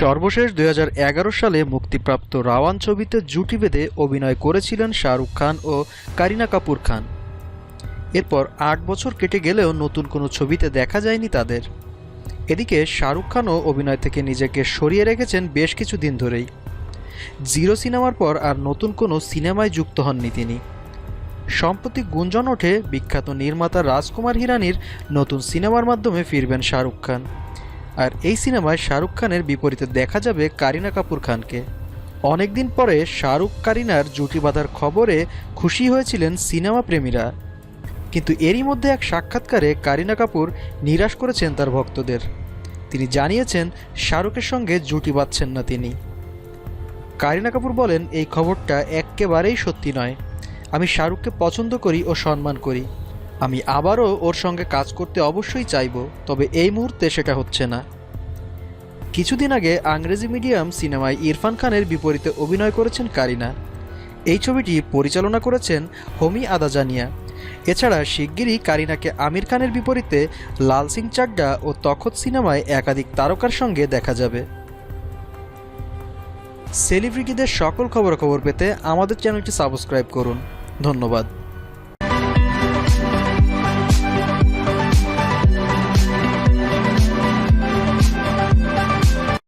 সর্বশেষ দু হাজার এগারো সালে মুক্তিপ্রাপ্ত রাওয়ান ছবিতে জুটি বেঁধে অভিনয় করেছিলেন শাহরুখ খান ও কারিনা কাপুর খান। এরপর আট বছর কেটে গেলেও নতুন কোনো ছবিতে দেখা যায়নি তাদের। এদিকে শাহরুখ খানও অভিনয় থেকে নিজেকে সরিয়ে রেখেছেন বেশ কিছু দিন ধরেই। জিরো সিনেমার পর আর নতুন কোনো সিনেমায় যুক্ত হননি তিনি। সম্প্রতি গুঞ্জন ওঠে বিখ্যাত নির্মাতা রাজকুমার হিরানির নতুন সিনেমার মাধ্যমে ফিরবেন শাহরুখ খান। আর এই সিনেমায় শাহরুখ খানের বিপরীতে দেখা যাবে কারিনা কাপুর খানকে। অনেকদিন পরে শাহরুখ কারিনার জুটি বাঁধার খবরে খুশি হয়েছিলেন সিনেমা প্রেমীরা। কিন্তু এরই মধ্যে এক সাক্ষাৎকারে কারিনা কাপুর নিরাশ করেছেন তার ভক্তদের। তিনি জানিয়েছেন, শাহরুখের সঙ্গে জুটি বাঁধছেন না তিনি। কারিনা কাপুর বলেন, এই খবরটা একেবারেই সত্যি নয়। আমি শাহরুখকে পছন্দ করি ও সম্মান করি। আমি আবারও ওর সঙ্গে কাজ করতে অবশ্যই চাইব, তবে এই মুহূর্তে সেটা হচ্ছে না। কিছুদিন আগে আংরেজি মিডিয়াম সিনেমায় ইরফান খানের বিপরীতে অভিনয় করেছেন কারিনা। এই ছবিটি পরিচালনা করেছেন হোমি আদাজানিয়া। এছাড়া শিগগিরই কারিনাকে আমির খানের বিপরীতে লাল সিং চাড্ডা ও তখত সিনেমায় একাধিক তারকার সঙ্গে দেখা যাবে। সেলিব্রিটিদের সকল খবরাখবর পেতে আমাদের চ্যানেলটি সাবস্ক্রাইব করুন। ধন্যবাদ।